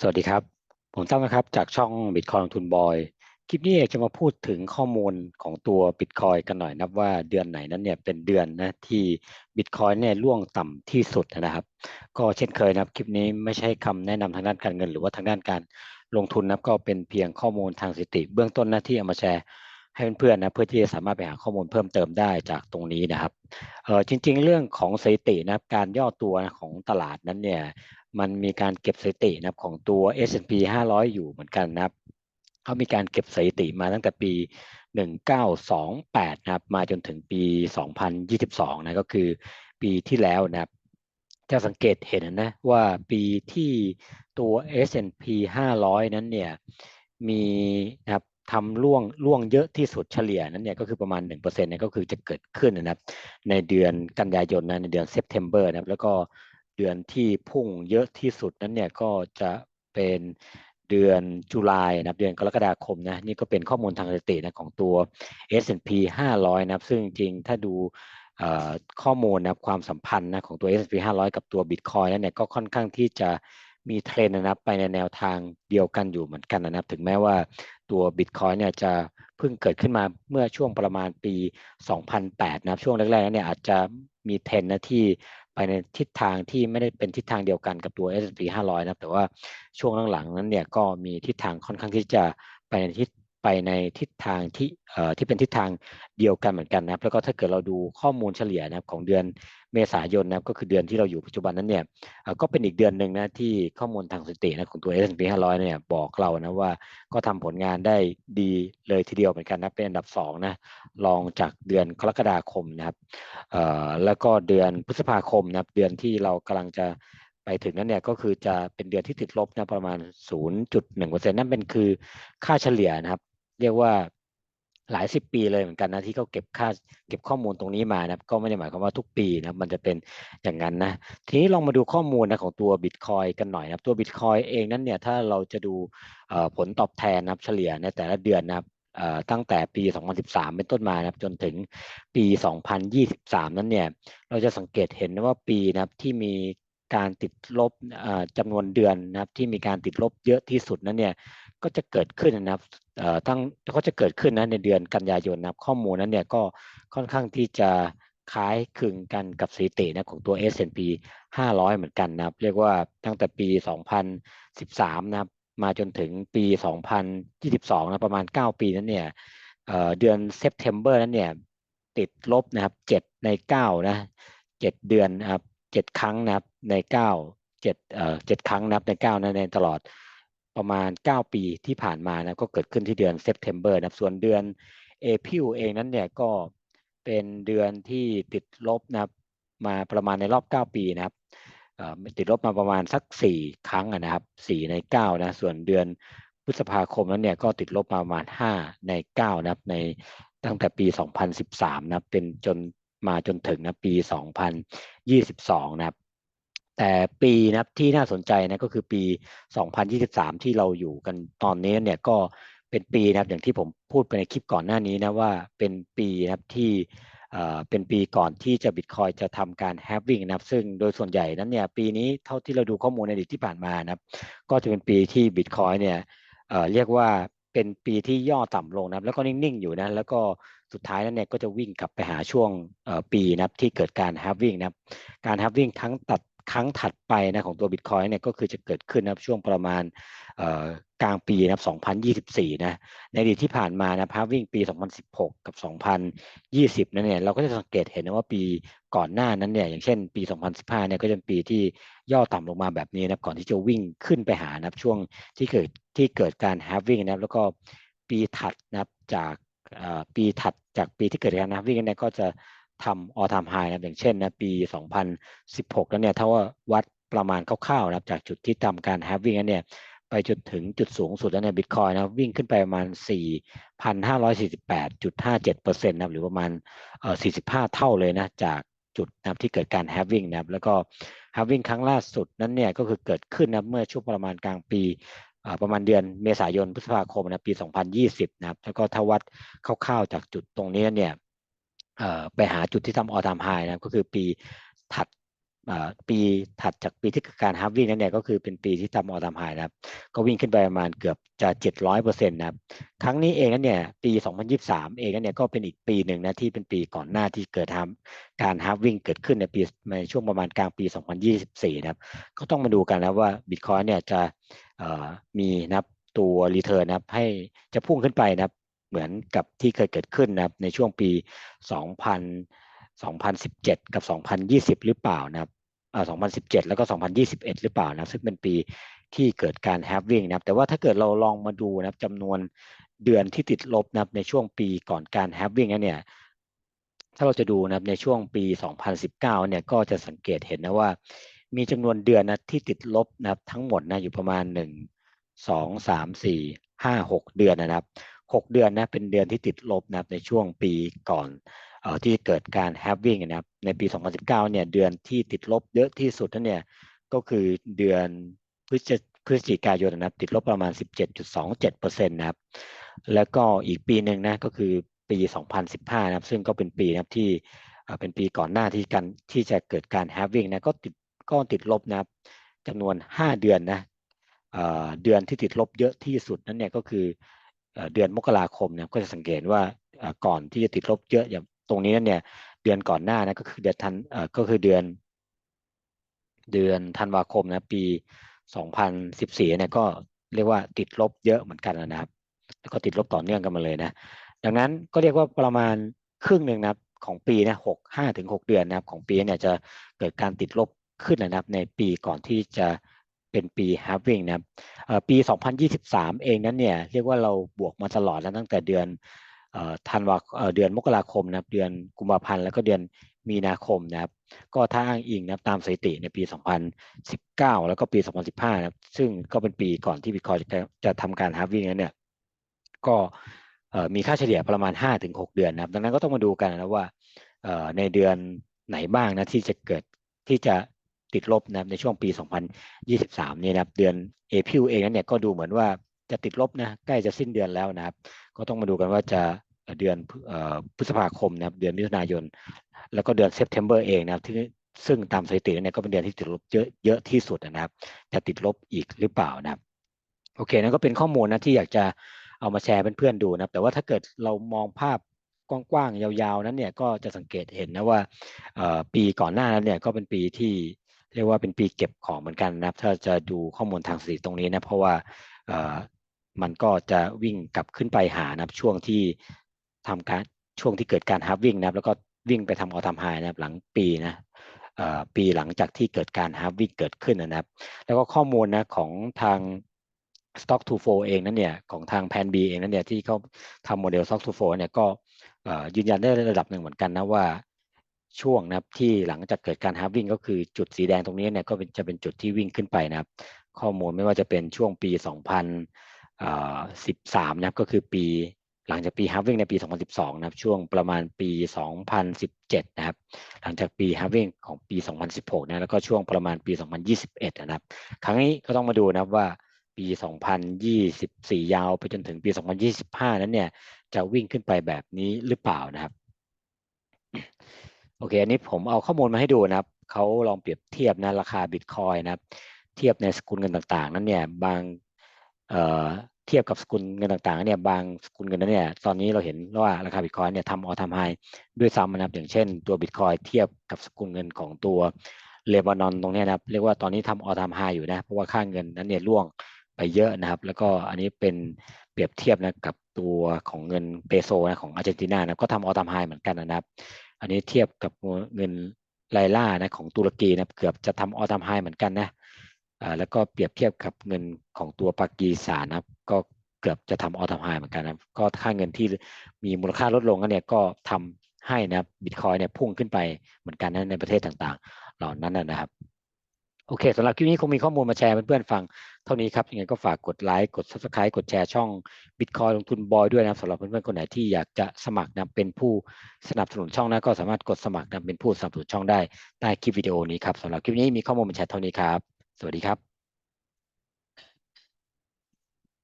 สวัสดีครับ ผมตั้มนะครับจากช่อง Bitcoin ทุนบอย คลิปนี้อยากจะมาพูดถึงข้อมูลของตัว Bitcoin กันหน่อยนะว่าเดือนไหนนั้นเนี่ยเป็นเดือนนะที่ Bitcoin เนี่ยร่วงต่ำที่สุดนะครับ ก็เช่นเคยนะครับคลิปนี้ไม่ใช่คำแนะนำทางด้านการเงิน หรือว่าทางด้านการลงทุนนะก็เป็นเพียงข้อมูลทางสถิติ เบื้องต้นนะที่เอามาแชร์ให้เพื่อนๆนะเพื่อที่จะสามารถไปหาข้อมูลเพิ่มเติมได้จากตรงนี้นะครับเออจริง ๆ เรื่องของสถิตินะการย่อตัวของตลาดนั้นเนี่ย มันมีการเก็บสถิตินะครับของตัว S&P 500 อยู่เหมือนกันนะครับเขามีการเก็บสถิติมาตั้งแต่ปี 1928 นะครับ มาจนถึงปี 2022 นะ ก็คือปีที่แล้วนะครับ จะสังเกตเห็นนะว่าปีที่ตัว S&P 500 นั้นเนี่ย มีนะครับทำล่วงล่วงเยอะที่สุดเฉลี่ยนั้นเนี่ยก็คือประมาณ 1%เนี่ยก็คือจะเกิดขึ้นนะครับ ในเดือนกันยายนนะในเดือนเซปเทมเบอร์นะครับ แล้วก็ เดือนที่พุ่งเยอะที่สุดนั้นเนี่ยก็จะเป็นเดือนจุลายนะครับเดือนกรกฎาคมนะนี่ก็เป็นข้อมูลทางสถิตินะของตัว S&P 500 นะครับ ซึ่งจริงถ้าดูข้อมูลนะครับความสัมพันธ์นะของตัว S&P 500 กับตัว Bitcoin นั้นเนี่ยก็ค่อนข้างที่จะมีเทรนนะครับไปในแนวทางเดียวกันอยู่เหมือนกันนะครับ ถึงแม้ว่า ตัว Bitcoin เนี่ยจะเพิ่งเกิดขึ้นมาเมื่อช่วงประมาณปี 2008 นะครับ ช่วงแรกๆเนี่ยอาจจะมีเทรนนะที่ไปในทิศทางที่ไม่ได้เป็นทิศทางเดียวกันกับตัว S&P 500 นะแต่ว่าช่วงหลังๆนั้นเนี่ยก็มีทิศทางค่อนข้างที่จะไปในทิศ ไปในทิศทางที่เอ่อที่เป็นทิศทางเดียวกันเหมือนกันนะครับ แล้วก็ถ้าเกิดเราดูข้อมูลเฉลี่ยนะครับของเดือนเมษายนนะครับก็คือเดือนที่เราอยู่ปัจจุบันนั้นเนี่ยก็เป็นอีกเดือนหนึ่งนะที่ข้อมูลทางสถิตินะของตัว S&P 500เนี่ยบอกเรานะว่าก็ทำผลงานได้ดีเลยทีเดียวเหมือนกันนะเป็นอันดับ2นะรองจากเดือนกรกฎาคมนะครับเอ่อแล้วก็เดือนพฤษภาคมนะครับเดือนที่เรากำลังจะไปถึงนั้นเนี่ยก็คือจะเป็นเดือนที่ติดลบนะประมาณ 0.1%นั่นเป็นคือค่าเฉลี่ยนะครับ เรียกว่าหลายสิบปีเลยเหมือนกันนะที่เขาเก็บค่าเก็บข้อมูลตรงนี้มานะก็ไม่ได้หมายความว่าทุกปีนะมันจะเป็นอย่างนั้นนะทีนี้ลองมาดูข้อมูลนะของตัว Bitcoin กันหน่อยนะตัว Bitcoin เองนั้นเนี่ยถ้าเราจะดูผลตอบแทนนะเฉลี่ยในแต่ละเดือนนะครับตั้งแต่ปี 2013 เป็นต้นมานะครับจนถึงปี 2023 นั้นเนี่ยเราจะสังเกตเห็นว่าปีนะครับที่มีการติดลบจำนวนเดือนนะครับที่มีการติดลบเยอะที่สุดนั้นเนี่ย ก็จะเกิดขึ้นนะครับทั้งก็จะเกิดขึ้นนะในเดือนกันยายนนะครับ ข้อมูลนั้นเนี่ยก็ค่อนข้างที่จะคล้ายคลึงกันกับสถิตินะของตัว S&P 500 เหมือนกันนะครับ เรียกว่าตั้งแต่ปี 2013 นะครับมาจนถึงปี 2022 นะประมาณ 9 ปีนั้นเนี่ยเดือนเซปเทมเบอร์นั้นเนี่ยติดลบนะครับ 7 ใน 9 นะ 7 เดือนนะครับ 7 ครั้งนะครับใน 9 7เอ่อ7ครั้งนับใน 9 นะในตลอด ประมาณ 9 ปีที่ผ่านมานะก็เกิดขึ้นที่เดือนเซปเทมเบอร์นะส่วนเดือนเอพิวเองนั้นเนี่ยก็เป็นเดือนที่ติดลบนะครับมาประมาณในรอบ 9 ปีนะครับติดลบมาประมาณสัก 4 ครั้งนะครับ 4 ใน 9 นะส่วนเดือนพฤษภาคมนั้นเนี่ยก็ติดลบมาประมาณ 5 ใน 9 นะครับในตั้งแต่ปี 2013 นะเป็นจนมาจนถึงนะปี 2022 นะครับ แต่ปีนะที่น่าสนใจนะก็คือปี 2023 ที่เราอยู่กันตอนนี้เนี่ยก็เป็นปีนะครับอย่างที่ผมพูดไปในคลิปก่อนหน้านี้นะว่าเป็นปีนะครับที่เป็นปีก่อนที่จะบิตคอยจะทำการแฮปวิ่งนะครับซึ่งโดยส่วนใหญ่นั้นเนี่ยปีนี้เท่าที่เราดูข้อมูลในอดีตที่ผ่านมานะครับก็จะเป็นปีที่บิตคอยเนี่ยเรียกว่าเป็นปีที่ย่อต่ำลงนะครับแล้วก็นิ่งๆอยู่นะแล้วก็สุดท้ายนั้นเนี่ยก็จะวิ่งกลับไปหาช่วงปีนะครับที่เกิดการแฮปวิ่งนะครับการแฮปวิ่งทั้งตัด ครั้งถัดไปนะของตัวบิตคอยเนี่ยก็คือจะเกิดขึ้นนะครับช่วงประมาณกลางปีนะครับ2024 นะ ในอดีตที่ผ่านมานะพาวิ่งปี 2016 กับ 2020 นั่นเนี่ยเราก็จะสังเกตเห็นนะว่าปีก่อนหน้านั้นเนี่ยอย่างเช่นปี 2015 เนี่ยก็จะเป็นปีที่ย่อต่ำลงมาแบบนี้นะก่อนที่จะวิ่งขึ้นไปหานะช่วงที่เกิดที่เกิดการแฮฟวิ่งนะแล้วก็ปีถัดนะจากปีถัดจากปีที่เกิดการฮฟวิ่งเนี่ยก็จะ ทำออทามไฮนะอย่างเช่นนะปี 2016 แล้วเนี่ยถ้าว่าวัดประมาณคร่าวๆนะจากจุดที่ทำการแฮฟวิ่งนั้นเนี่ยไปจนถึงจุดสูงสุดแล้วเนี่ยบิตคอยนะวิ่งขึ้นไปประมาณ 4,548.57%นะหรือประมาณเอ่อ45 เท่าเลยนะจากจุดนะที่เกิดการแฮฟวิ่งนะแล้วก็แฮฟวิ่งครั้งล่าสุดนั้นเนี่ยก็คือเกิดขึ้นนะเมื่อช่วงประมาณกลางปีประมาณเดือนเมษายนพฤษภาคมนะปี 2020 นะครับแล้วก็ถ้าวัดคร่าวๆจากจุดตรงนี้เนี่ย ไปหาจุดที่ทำออทามไฮนะก็คือปีถัดปีถัดจากปีที่เกิดการฮาร์วิ่งนั้นเนี่ยก็คือเป็นปีที่ทำออทามไฮนะครับ ก็วิ่งขึ้นไปประมาณเกือบจะ700เปอร์เซ็นต์นะครับ ครั้งนี้เองนั้นเนี่ยปี 2023 เองนั้นเนี่ยก็เป็นอีกปีหนึ่งนะที่เป็นปีก่อนหน้าที่เกิดทำการฮาร์วิ่งเกิดขึ้นในปีในช่วงประมาณกลางปี 2024 นะครับ ก็ต้องมาดูกันนะว่าบิตคอยเนี่ยจะมีนับตัวรีเทิร์นนะครับให้จะพุ่งขึ้นไปนะครับ เหมือนกับที่เคยเกิดขึ้นนะครับในช่วงปี 2000 2017 กับ 2020 หรือเปล่านะครับ2017 แล้วก็ 2021 หรือเปล่านะซึ่งเป็นปีที่เกิดการแฮปวิ่งนะครับแต่ว่าถ้าเกิดเราลองมาดูนะครับจำนวนเดือนที่ติดลบนะครับในช่วงปีก่อนการแฮปวิ่งเนี่ยถ้าเราจะดูนะครับในช่วงปี 2019 เนี่ยก็จะสังเกตเห็นนะว่า มีจำนวนเดือนนะที่ติดลบนะครับทั้งหมดนะอยู่ประมาณ 1 2 3 4 5 6 เดือนนะครับ 6 เดือนนะเป็นเดือนที่ติดลบนะครับในช่วงปีก่อนที่เกิดการแฮปวิ่งนะครับในปี 2019 เนี่ยเดือนที่ติดลบเยอะที่สุดนั่นเนี่ยก็คือเดือนพฤศพฤศจิกายนนะครับติดลบประมาณ 17.27%นะครับแล้วก็อีกปีหนึ่งนะก็คือปี 2015 นะครับ ซึ่งก็เป็นปีนะครับที่เป็นปีก่อนหน้าที่กันที่จะเกิดการแฮปวิ่งนะก็ติดก็ติดลบนะครับจำนวน 5 เดือนนะเดือนที่ติดลบเยอะที่สุดนั่นเนี่ยก็คือ เดือนมกราคมเนะก็จะสังเกตว่าก่อนที่จะติดลบเยอะอย่างตรงนี้นั่นเนี่ยเดือนก่อนหน้านะก็คือเดือนธันก็คือเดือน เดือนธันวาคมนะปี 2014เนี่ยก็เรียกว่าติดลบเยอะเหมือนกันนะครับ แล้วก็ติดลบต่อเนื่องกันมาเลยนะ ดังนั้นก็เรียกว่าประมาณครึ่งหนึ่งนะครับของปีนะหกห้าถึงหกเดือนนะครับของปีเนี่ยจะเกิดการติดลบขึ้นนะครับในปีก่อนที่จะ เป็นปี halving นะครับปี 2023 เองนั้นเนี่ยเรียกว่าเราบวกมาตลอดแล้วตั้งแต่เดือนธันวาเดือนมกราคมนะครับเดือนกุมภาพันธ์แล้วก็เดือนมีนาคมนะครับ ก็ถ้าอ้างอิงนะครับตามสถิติในปี 2019 แล้วก็ปี 2015 นะครับ ซึ่งก็เป็นปีก่อนที่บิตคอยจะจะทำการฮาร์วิ่งนั้นเนี่ยก็มีค่าเฉลี่ยประมาณ 5-6 เดือนนะครับ ดังนั้นก็ต้องมาดูกันนะว่าในเดือนไหนบ้างนะที่จะเกิดที่จะ ติดลบนะในช่วงปี 2023นี่นะครับเดือนเอพิวเองนั้นเนี่ยก็ดูเหมือนว่าจะติดลบนะใกล้จะสิ้นเดือนแล้วนะครับ ก็ต้องมาดูกันว่าจะเดือนพฤษภาคมนะครับเดือนมิถุนายน แล้วก็เดือนเซปเทมเบอร์เองนะครับที่ซึ่งตามสถิติเนี่ยก็เป็นเดือนที่ติดลบเยอะเยอะที่สุดนะครับ จะติดลบอีกหรือเปล่านะครับโอเคนั่นก็เป็นข้อมูลนะที่อยากจะเอามาแชร์เพื่อนๆดูนะแต่ว่าถ้าเกิดเรามองภาพกว้างๆยาวๆนั้นเนี่ยก็จะสังเกตเห็นนะว่าปีก่อนหน้านั้นเนี่ยก็เป็นปีที่ เรียกว่าเป็นปีเก็บของเหมือนกันนะครับ ถ้าจะดูข้อมูลทางสถิติตรงนี้นะเพราะว่ามันก็จะวิ่งกลับขึ้นไปหานะครับช่วงที่ทำการช่วงที่เกิดการฮาร์วิ่งนะครับแล้วก็วิ่งไปทำออทามไฮนะครับหลังปีนะปีหลังจากที่เกิดการฮาร์วิ่งเกิดขึ้นนะครับ แล้วก็ข้อมูลนะของทาง Stock to f o เองนั่นเนี่ยของทางแพนบีเองนั่นเนี่ยที่เขาทำโมเดล Stock to f o เนี่ยก็ยืนยันได้ระดับหนึ่งเหมือนกันนะว่า ช่วงนะครับที่หลังจากเกิดการฮาร์วิ่งก็คือจุดสีแดงตรงนี้เนี่ยก็จะเป็นจุดที่วิ่งขึ้นไปนะครับ ข้อมูลไม่ว่าจะเป็นช่วงปี2000 13 นะครับก็คือปีหลังจากปีฮาร์วิ่งในปี 2012 นะครับ ช่วงประมาณปี 2017 นะครับ หลังจากปีฮาร์วิ่งของปี 2016 นะแล้วก็ช่วงประมาณปี 2021 นะครับ ครั้งนี้ก็ต้องมาดูนะครับว่าปี 2024 ยาวไปจนถึงปี 2025 นั้นเนี่ย จะวิ่งขึ้นไปแบบนี้หรือเปล่านะครับ โอเค อันนี้ผมเอาข้อมูลมาให้ดูนะครับเขาลองเปรียบเทียบนะราคาบิตคอยนะครับ เทียบในสกุลเงินต่างๆ นั้นเนี่ยบางเเทียบกับสกุลเงินต่างๆเนี่ยบางสกุลเงินนั้นเนี่ยตอนนี้เราเห็นว่าราคาบิตคอยเนี่ยทำออทำไฮด้วยซ้ำนะครับอย่างเช่น ตัวบิตคอยเทียบกับสกุลเงินของตัวเลบานอนตรงนี้นะครับเรียกว่าตอนนี้ทำออทำไฮอยู่นะเพราะว่าค่าเงินนั้นเนี่ยร่วงไปเยอะนะครับ แล้วก็อันนี้เป็นเปรียบเทียบนะกับตัวของเงินเปโซนะของอาร์เจนตินานะก็ทำออทำไฮเหมือนกันนะครับ อันนี้เทียบกับเงินไลล่านะของตุรกีนะเกือบจะทำออทำไฮเหมือนกันนะแล้วก็เปรียบเทียบกับเงินของตัวปากีสถานนะครับ ก็เกือบจะทำออทามไฮเหมือนกันนะก็ค่าเงินที่มีมูลค่าลดลงกันเนี่ยก็ทำให้นะบิตคอยเนี่ยพุ่งขึ้นไปเหมือนกันนะในประเทศต่างๆ เหล่านั้นนะครับ โอเคสำหรับคลิปนี้คงมีข้อมูลมาแชร์เพื่อนๆฟังเท่านี้ครับยังไงก็ฝากกดไลค์กด subscribe กดแชร์ช่อง Bitcoin ลงทุนบอยด้วยนะสำหรับเพื่อนๆคนไหนที่อยากจะสมัครนะเป็นผู้สนับสนุนช่องนะก็สามารถกดสมัครนะเป็นผู้สนับสนุนช่องได้ใต้คลิปวิดีโอนี้ครับสำหรับคลิปนี้มีข้อมูลมาแชร์เท่านี้ครับ สวัสดีครับ